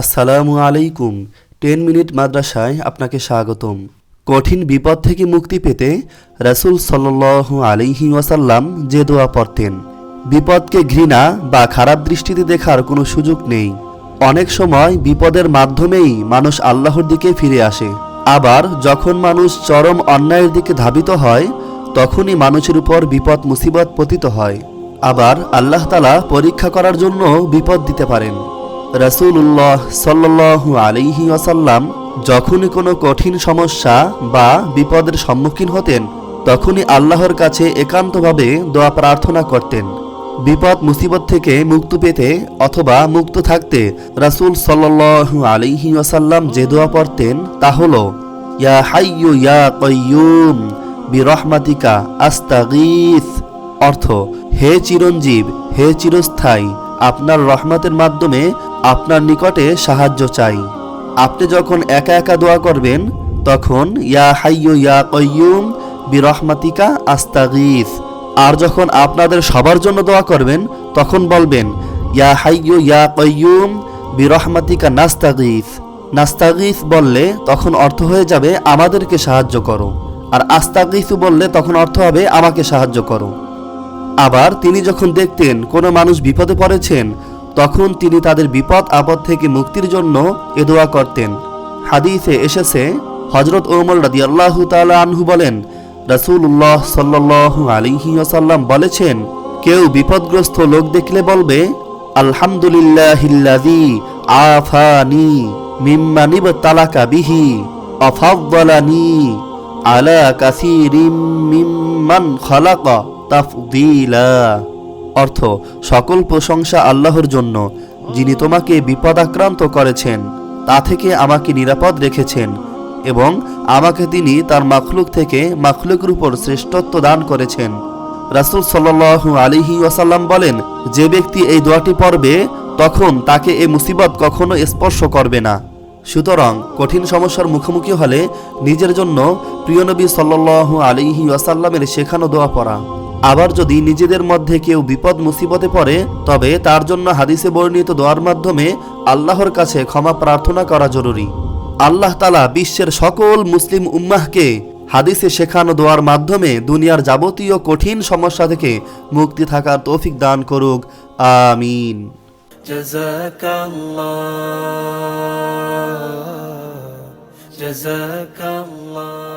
আসসালামু আলাইকুম। Ten minute মাদ্রাসায় আপনাকে স্বাগতম। কঠিন বিপদ থেকে মুক্তি পেতে রাসূল সাল্লাল্লাহু আলাইহি ওয়াসাল্লাম যে দোয়া পড়তেন। বিপদকে ঘৃণা বা খারাপ দৃষ্টিতে দেখার কোনো সুযোগ নেই। অনেক সময় বিপদের মাধ্যমেই মানুষ আল্লাহর দিকে ফিরে আসে। আবার যখন মানুষ চরম অন্যায়ের দিকে ধাবিত হয়, তখনই মানুষের উপর বিপদ, মুসিবত পতিত হয়। আবার আল্লাহ তালা পরীক্ষা করার জন্য বিপদ দিতে পারেন। রাসূলুল্লাহ সাল্লাল্লাহু আলাইহি আসাল্লাম যখনই কোনো কঠিন সমস্যা বা বিপদের সম্মুখীন হতেন, তখনই আল্লাহর কাছে একান্তভাবে দোয়া প্রার্থনা করতেন। বিপদ, মুসিবত থেকে মুক্ত পেতে অথবা মুক্ত থাকতে রাসূল সাল্লাল্লাহু আলাইহি আসাল্লাম যে দোয়া পড়তেন তা হল, ইয়া হাইয়ু ইয়া কয়্যুম বিরহমাতিকা আস্তাগীথ অর্থ, হে চিরঞ্জীব, হে চিরস্থায়ী। আপনার রহমতের মাধ্যমে আপনার নিকটে সাহায্য চাই। আপনি যখন একা একা দোয়া করবেন, তখন ইয়া হাইয়ু ইয়া কয়্যুম বিরহমাতিকা আস্তাগীথ আর যখন আপনাদের সবার জন্য দোয়া করবেন, তখন বলবেন, ইয়া হাইয়ু ইয়া কয়্যুম বিরহমাতিকা নাস্তাগীথ নাস্তাগীথ বললে তখন অর্থ হয়ে যাবে, আমাদেরকে সাহায্য করো। আর আস্তাগীথু বললে তখন অর্থ হবে, আমাকে সাহায্য করো। আবার তিনি যখন দেখতেন কোনো মানুষ বিপদে পড়েছেন, তখন তিনি তাদের বিপদ আপদ থেকে মুক্তির জন্য এ দোয়া করতেন। হাদিসে এসেছে হজরত ওমর রাদি আল্লাহ আনহু বলেন, রাসূলুল্লাহ সাল্লাল্লাহু আলাইহি ওয়াসাল্লাম বলেছেন, কেউ বিপদগ্রস্ত লোক দেখলে বলবে, আলহামদুলিল্লাহিল্লাযী আফানি মিম্মা নিবতালাকা বিহি অফাদ্দালানি আলা কাসিরিম মিম্মান খালাকা। তাফদিলা। অর্থ, সকল প্রশংসা আল্লাহর জন্য, যিনি তোমাকে বিপদাক্রান্ত করেছেন, তা থেকে আমাকে নিরাপদ রেখেছেন, এবং আমাকে তিনি তার মাখলুক থেকে মাখলুকের উপর শ্রেষ্ঠত্ব দান করেছেন। রাসূল সাল্লাল্লাহু আলাইহি ওয়াসাল্লাম বলেন, যে ব্যক্তি এই দোয়াটি পড়বে, তখন তাকে এই মুসিবত কখনো স্পর্শ করবে না। সুতরাং কঠিন সমস্যার মুখোমুখি হলে নিজের জন্য প্রিয় নবী সাল্লাল্লাহু আলাইহি ওয়াসাল্লামের শেখানো দোয়া পড়া। আবার যদি নিজেদের মধ্যে কেউ বিপদ মুসিবতে পড়ে তবে তার জন্য হাদিসে বর্ণিত দোয়ার মাধ্যমে আল্লাহর কাছে ক্ষমা প্রার্থনা করা জরুরি আল্লাহ তালা বিশ্বের সকল মুসলিম উম্মাহকে হাদিসে শেখানো দোয়ার মাধ্যমে দুনিয়ার যাবতীয় কঠিন সমস্যা থেকে মুক্তি থাকার তৌফিক দান করুক আমিন جزاك الله جزاك الله